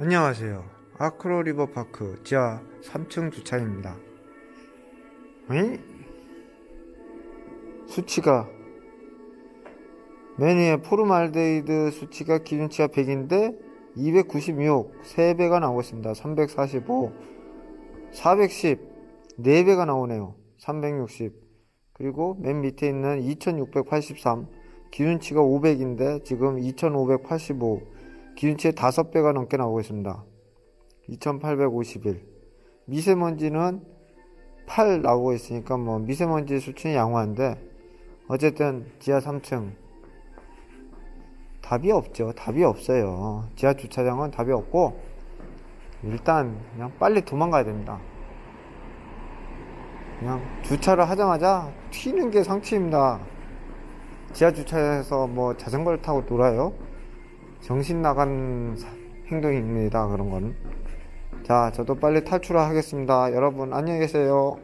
안녕하세요. 아크로 리버파크 지하 3층 주차입니다. 에? 수치가 메뉴에 포르말데이드 수치가 기준치가 100인데 296 3배가 나오고 있습니다. 345 410 4배가 나오네요. 360 그리고 맨 밑에 있는 2683 기준치가 500인데 지금 2585 기준치의 5배가 넘게 나오고 있습니다. 2851 미세먼지는 8 나오고 있으니까 뭐 미세먼지 수치는 양호한데 어쨌든 지하 3층 답이 없죠. 답이 없어요. 지하 주차장은 답이 없고 일단 그냥 빨리 도망가야 됩니다. 그냥 주차를 하자마자 튀는 게 상치입니다. 지하 주차장에서 뭐 자전거를 타고 놀아요? 정신 나간 사- 행동입니다. 그런 거는. 자, 저도 빨리 탈출을 하겠습니다. 여러분 안녕히 계세요.